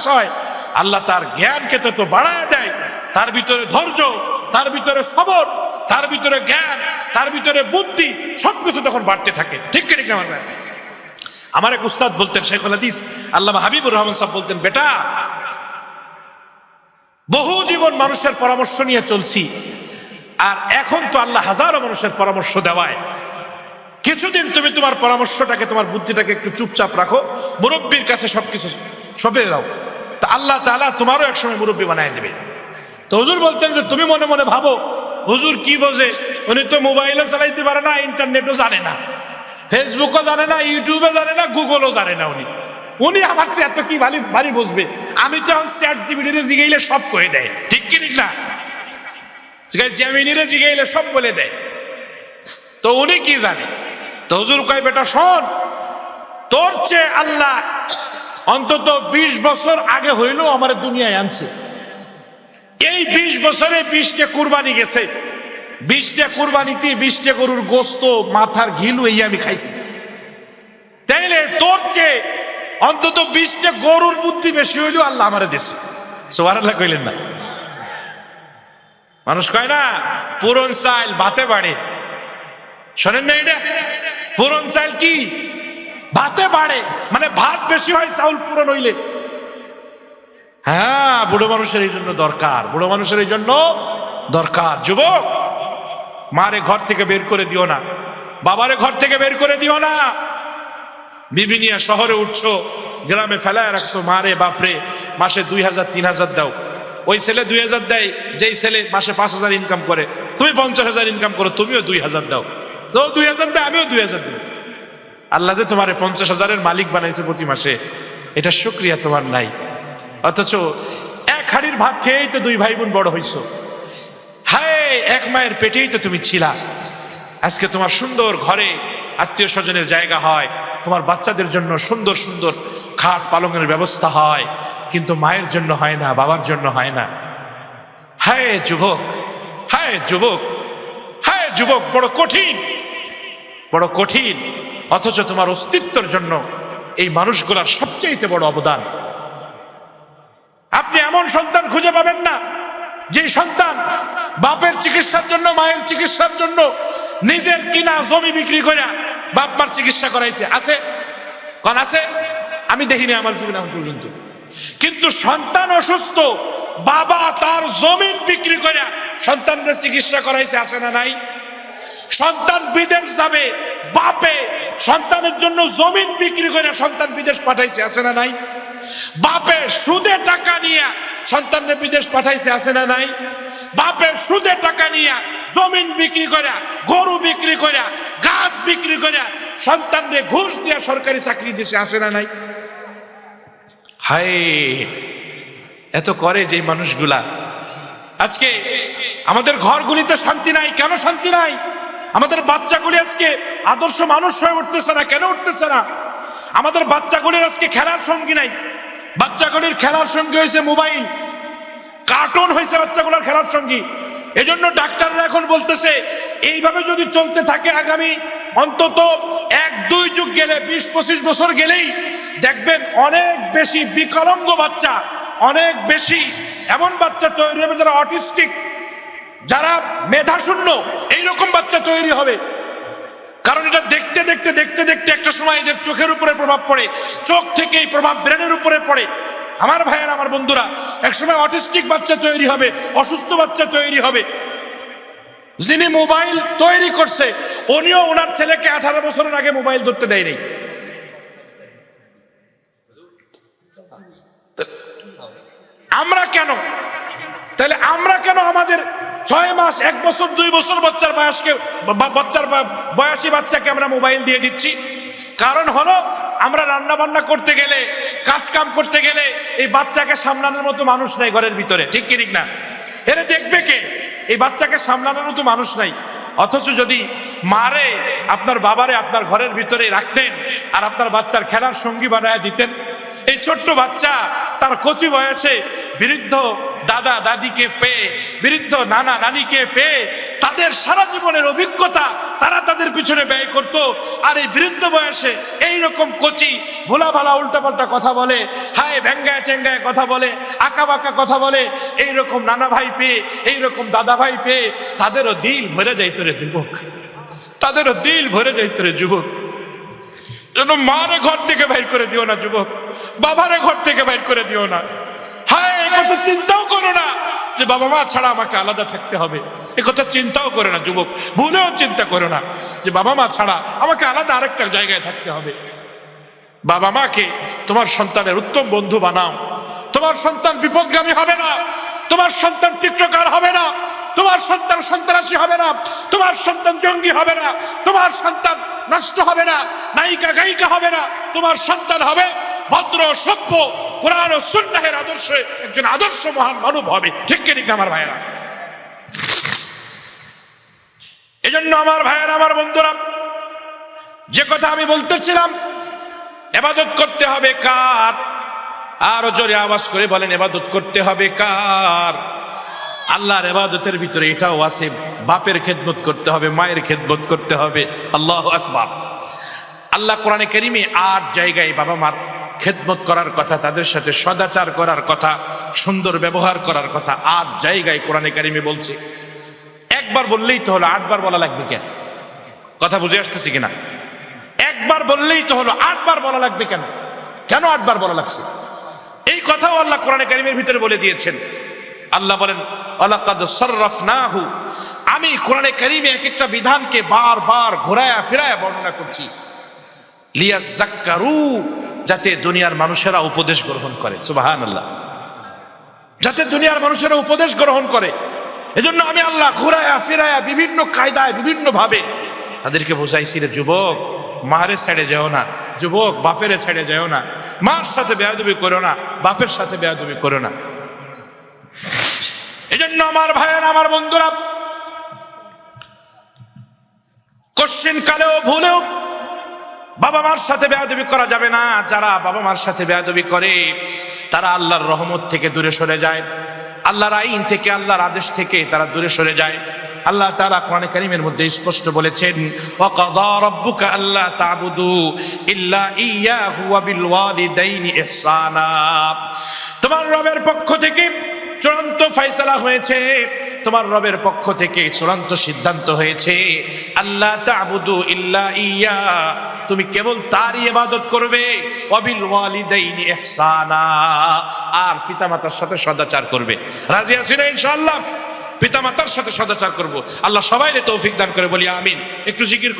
প্রকাশ হয়, আল্লাহ তার জ্ঞানকে তত বাড়ায় দেয়। তার ভিতরে ধৈর্য, তার ভিতরে সবর, তার ভিতরে জ্ঞান, তার ভিতরে বুদ্ধি, সবকিছু তখন বাড়তে থাকে। ঠিক ঠিক আমার ভাই? আমার এক উস্তাদ বলতেন শেখুল হাদিস আল্লাহ হাবিবুর রহমান সাহেব বলতেন, বেটা, বহু জীবন মানুষের পরামর্শ নিয়ে চলছি, আর এখন তো আল্লাহ হাজারো মানুষের পরামর্শ দেওয়ায়। কিছুদিন তুমি তোমার পরামর্শটাকে, তোমার বুদ্ধিটাকে একটু চুপচাপ রাখো, মুরব্বীর কাছে সবকিছু সঁপে দাও আল্লাহ তাআলা তোমারও একসময় মুরব্বী বানায় দেবে। তো হুজুর বলতেন যে, তুমি মনে মনে ভাবো, হুজুর কি বোঝে? উনি তো মোবাইলও চালাইতে পারে না, ইন্টারনেটও জানে না। ফেসবুকও জানে না ইউটিউবে জানে না, গুগলও জানে না উনি। উনি আমার চেয়ে এত কি ভালি ভারী বসবে আমি তো চ্যাট জিবিটিরে জিগাইলে সব করে দেয়। ঠিক কি ঠিক না? জ্যামিনিরে জিগাইলে সব বলে দেয়। তো উনি কি জানে? তো হুজুর কয়, বেটা শোন, তোর চেয়ে আল্লাহ অন্তত বিশ বছর আগে হইলেও আমার দুনিয়ায় আনছে। এই বিশ বছরে বিশটা কুরবানি গেছে। বিশটা কুরবানিতে বিশটা গরুর গোস্ত, মাথার ঘিলু, এই আমি খাইছি। তাইলে তোর চেয়ে অন্তত বিশটা গরুর বুদ্ধি বেশি হইলেও আল্লাহ আমার দেশে সোয়ার আল্লাহ কইলেন না। মানুষ কয় না, পুরন চাইল ভাতে বাড়ে। শোনেন না এটা? পুরন চাইল কি? ভাতে বাড়ে মানে ভাত বেশি হয়, চাউল পূরণ হইলে হ্যাঁ বুড়ো মানুষের এই জন্য দরকার, বুড়ো মানুষের এই জন্য দরকার। যুবক, মারে ঘর থেকে বের করে দিও না, বাবারে ঘর থেকে বের করে দিও না। বিবিনিয়া শহরে উঠছো, গ্রামে ফেলায় রাখছো, মারে বাপরে, মাসে দুই হাজার, তিন হাজার দাও। ওই ছেলে দুই হাজার দেয়, যেই ছেলে মাসে পাঁচ হাজার ইনকাম করে। তুমি পঞ্চাশ হাজার ইনকাম করো, তুমিও দুই হাজার দাও। তো দুই হাজার দেয় আমিও দুই হাজার দিই। আল্লাহ যে তোমার পঞ্চাশ হাজারের মালিক বানাইছে প্রতি মাসে, এটা শুক্রিয়া তোমার নাই। অথচ এক হাড়ির ভাত খেয়েই তো দুই ভাই বোন বড় হইছ। হায়, এক মায়ের পেটেই তো তুমি ছিলা। আজকে তোমার সুন্দর ঘরে আত্মীয় স্বজনের জায়গা হয়, তোমার বাচ্চাদের জন্য সুন্দর সুন্দর খাট পালঙের ব্যবস্থা হয়, কিন্তু মায়ের জন্য হয় না, বাবার জন্য হয় না। হায় যুবক হায় যুবক হায় যুবক, বড় কঠিন বড় কঠিন। অথচ তোমার অস্তিত্বের জন্য এই মানুষগুলার সবচেয়ে বড় অবদান। আপনি এমন সন্তান খুঁজে পাবেন না, যে সন্তান বাপের চিকিৎসার জন্য, মায়ের চিকিৎসার জন্য নিজের কিনা জমি বিক্রি করে বাপ মার চিকিৎসা করাইছে। আছে? কন আছে? আমি দেখিনি আমার জীবনে এখন পর্যন্ত। কিন্তু সন্তান অসুস্থ, বাবা তার জমিন বিক্রি করে সন্তানদের চিকিৎসা করাইছে, আছে না নাই? সন্তান বিদেশ যাবে, বাপে সন্তানের জন্য জমিন বিক্রি করে সন্তান বিদেশ পাঠাইছে, আছে না নাই? বাপে সুদে টাকা নিয়ে সন্তানদের বিদেশ পাঠাইছে, আছে না নাই? বাপে সুদে টাকা নিয়ে জমিন বিক্রি করে, গরু বিক্রি করে, গাছ বিক্রি করে সন্তানদের ঘুষ দিয়ে সরকারি চাকরি দিছে, আছে না নাই? হায়, এত করে যে মানুষগুলা। আজকে আমাদের ঘরগুলিতে শান্তি নাই, কেন শান্তি নাই? আমাদের বাচ্চাগুলি আজকে আদর্শ মানুষ হয়ে উঠতেছে না, কেন উঠতেছে না? আমাদের বাচ্চাগুলির আজকে খেলার সঙ্গী নাই। বাচ্চাগুলির খেলার সঙ্গী হয়েছে মোবাইল। কার্টুন হয়েছে বাচ্চাগুলোর খেলার সঙ্গী। এজন্য ডাক্তাররা এখন বলতেছে, এইভাবে যদি চলতে থাকে আগামী অন্তত এক, দুই যুগ গেলে, বিশ, পঁচিশ বছর গেলেই দেখবেন অনেক বেশি বিকলাঙ্গ বাচ্চা, অনেক বেশি এমন বাচ্চা তৈরি হবে যারা অটিস্টিক। যারা মেধাশূন্য, এইরকম বাচ্চা তৈরি হবে। কারণ এটা দেখতে দেখতে দেখতে দেখতে একটা সময় এদের চোখের উপরে প্রভাব পড়ে। চোখ থেকে এই প্রভাব ব্রেনের উপরে পড়ে। আমার ভাইয়ের, আমার বন্ধুরা, একসময় অটিস্টিক বাচ্চা তৈরি হবে, অসুস্থ বাচ্চা তৈরি হবে। যিনি মোবাইল তৈরি করছে, উনিও ওনার ছেলেকে আঠারো বছরের আগে মোবাইল ধরতে দেয়নি। আমরা কেন? তাহলে আমরা কেন আমাদের ছয় মাস, এক বছর, দুই বছর বাচ্চার বয়সকে বাচ্চার বয়সী বাচ্চাকে আমরা মোবাইল দিয়ে দিচ্ছি। কারণ হলো, আমরা রান্না বান্না করতে গেলে কাজ কাম করতে গেলে এই বাচ্চাকে সামলানোর মতো মানুষ নাই ঘরের ভিতরে। ঠিক কি ঠিক না? এরা দেখবে কে? এই বাচ্চাকে সামলানোর মতো মানুষ নাই। অথচ যদি মারে, আপনার বাবারে আপনার ঘরের ভিতরে রাখতেন আর আপনার বাচ্চার খেলার সঙ্গী বানায় দিতেন, এই ছোট্ট বাচ্চা তার কচি বয়সে বৃদ্ধ দাদা দাদিকে পেয়ে, বৃদ্ধ নানা নানিকে পেয়ে তাদের সারা জীবনের অভিজ্ঞতা তারা তাদের পিছনে ব্যয় করত। আর এই বৃদ্ধ বয়সে এই রকম কচি ভোলা ভালা উল্টাপাল্টা কথা বলে, হায় ভেঙ্গায় চেঙ্গায় কথা বলে আঁকা বাঁকা কথা বলে এই রকম নানা ভাই পেয়ে এই রকম দাদা ভাই পেয়ে তাদেরও দিল ভরে যাইত রে যুবক। তাদেরও দিল ভরে যাইত রে যুবক। যেন মারে ঘর থেকে বাইর করে দিও না যুবক, বাবারে ঘর থেকে বাইর করে দিও না। কথা চিন্তাও করো না যে বাবা মা ছাড়া আমাকে আলাদা থাকতে হবে। এ কথা চিন্তাও করে না, যুবক। ভুলেও চিন্তা করো না যে বাবা মা ছাড়া আমাকে আলাদা আরেকটা জায়গায় থাকতে হবে। বাবা মাকে তোমার সন্তানের উত্তম বন্ধু বানাও। তোমার সন্তান বিপদগামী হবে না। তোমার সন্তান টিকটকার হবে না। তোমার সন্তান সন্ত্রাসী হবে না। তোমার সন্তান জঙ্গি হবে না। তোমার সন্তান নষ্ট হবে না। নায়িকা, গায়িকা হবে না। তোমার সন্তান হবে ভদ্র, সভ্য কোরআন ও সুন্নাহের আদর্শে একজন আদর্শ মহান মানব হবে। ঠিক কি আমার ভাইয়েরা? এজন্য আমার ভাইয়েরা, আমার বন্ধুরা, যে কথা আমি বলতেছিলাম, এবাদত করতে হবে কার? আরও জোরে আওয়াজ করে বলেন, এবাদত করতে হবে কার? আল্লাহর এবাদতের ভিতরে এটাও আছে, বাপের খেদমত করতে হবে, মায়ের খেদমত করতে হবে। আল্লাহ আকবার। আল্লাহ কোরআনে কেরিমে আট জায়গায় বাবা মার খেদমত করার কথা, তাদের সাথে সদাচার করার কথা, সুন্দর ব্যবহার করার কথা, আট জায়গায় কোরআনে কারিমে বলছে। একবার বললেই তো হলো, আটবার বলা লাগবে কেন? কথা বুঝে আসতেছি কিনা? একবার বললেই তো হলো, আটবার বলা লাগবে কেন? কেন আটবার বলা লাগছে? এই কথাও আল্লাহ কোরআনে কারিমের ভিতরে বলে দিয়েছেন। আল্লাহ বলেন, আলাকাদ সররফনাহু আমি কোরআনে কারিমে এক একটা বিধানকে বারবার ঘোরায়া ফেরায়া বর্ণনা করছি। লিয়াজ্জাক্কারু যাতে দুনিয়ার মানুষেরা উপদেশ গ্রহণ করে। সুবহানাল্লাহ। যাতে দুনিয়ার মানুষেরা উপদেশ গ্রহণ করে। এজন্য আমি আল্লাহ ঘুরায়া, ফিরায়া বিভিন্ন কায়দায় বিভিন্ন ভাবে তাদেরকে বোঝাইছি রে, যুবক, মারে ছেড়ে যেও না। যুবক, বাপেরে ছেড়ে যেও না। মার সাথে বেয়াদবি করো না, বাপের সাথে বেয়াদবি করো না। এজন্য আমার ভাইয়ের, আমার বন্ধুরা কোশ্চিন কালেও ভুলেও বাবা মার সাথে বেয়াদবি করা যাবে না। যারা বাবা মার সাথে বেয়াদবি করে, তারা আল্লাহর রহমত থেকে দূরে সরে যায়। আল্লাহর আইন থেকে, আল্লাহর আদেশ থেকে তারা দূরে সরে যায়। আল্লাহ তাআলা কোরআনে কারীমের মধ্যে স্পষ্ট বলেছেন, ওয়াকাদা রাব্বুকা আল্লা তা'বুদু ইল্লা ইয়াহু ওয়া বিল ওয়ালিদাইনি ইহসানা। তোমার রবের পক্ষ থেকে চূড়ান্ত ফয়সালা হয়েছে। তোমার রবের পক্ষ থেকে চূড়ান্ত সিদ্ধান্ত হয়েছে। আল্লাহ তা'বুদু ইল্লা ইয়া। তুমি কেবল তারই ইবাদত করবে। ওয়াবিল ওয়ালিদাইনি ইহসানা। আর পিতামাতার সাথে সদাচার করবে। রাজি আছি না ইনশাআল্লাহ? পিতামাতার সাথে সদাচার করব। আল্লাহ সবাইকে তৌফিক দান করে বলি, আমিন। একটু জিকির